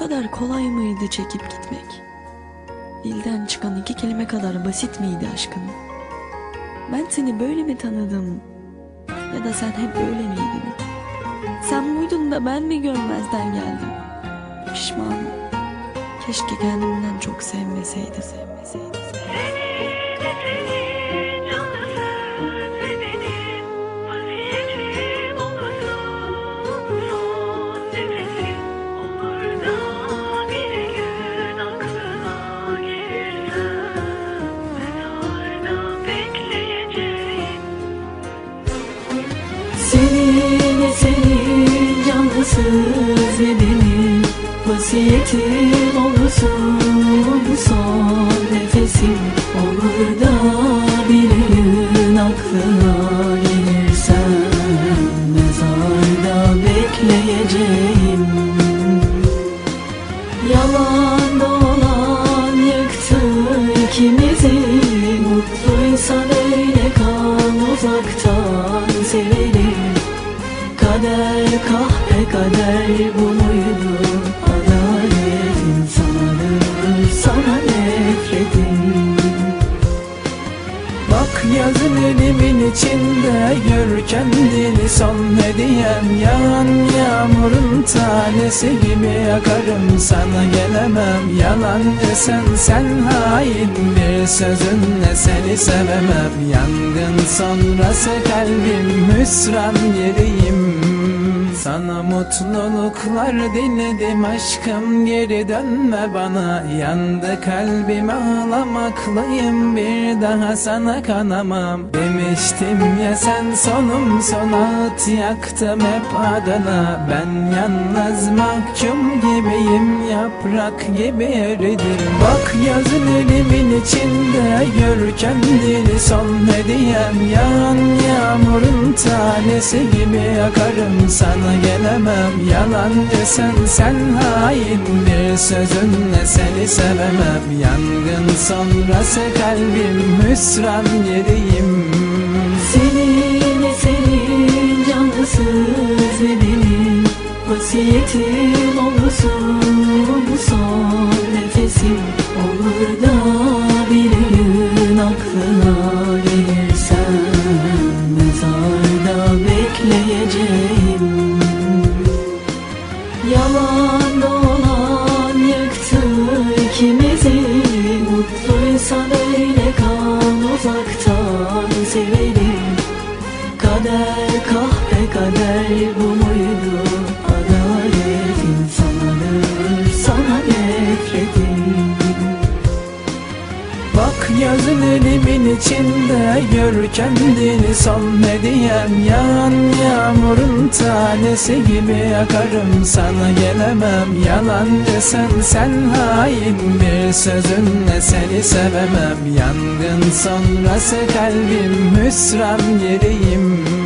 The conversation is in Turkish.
kadar kolay mıydı çekip gitmek? Dilden çıkan iki kelime kadar basit miydi aşkın? Ben seni böyle mi tanıdım? Ya da sen hep böyle miydin? Sen buydun da ben mi görmezden geldim? Pişmanım. Keşke kendimden çok sevmeseydim, sevmeseydim. Senin senin cansız bedenin Vasiyetin olursun. Son nefesim Olur da bir gün aklına gelirsen Mezarda bekleyeceğim. Yalan dolan yıktı ikimizi Mutluysan öyle kal uzaktan sevelim Kader kahpe kader bu muydu Adalet insandır sana nefretim. Bak yazın elimin içinde Gör kendini son hediyem Yağan yağmurun tanesi gibi yakarım Sana gelemem. Yalan desen sen hain Bir sözünle seni sevemem. Yangın sonrası kalbim hüsran yeriyim sana mutluluklar diledim aşkım. Geri dönme bana. Yandı kalbim ağlamaklıyım. Bir daha sana kanamam. Demiştim ya sen sonum son ağıt yaktım hep adına. Ben yalnız mahkum gibiyim. Yaprak gibi eridim. Bak yazın elimin içinde. Gör kendini son hediyem. Yağan yağmurun tanesi gibi yakarım sana gelemem. Yalan desen sen hain bir sözünle seni sevemem. Yangın sonrası kalbim hüsran yeriyim Senin senin cansız bedenin Vasiyetin olursun. Son nefesim Olur da Mutluysan öyle kal uzaktan sevelim Kader kahpe kader bu içinde Gör kendini son hediyem Yağan yağmurun tanesi gibi yakarım Sana gelemem. Yalan desen sen hain Bir sözünle seni sevemem. Yangın sonrası kalbim hüsran yeriyim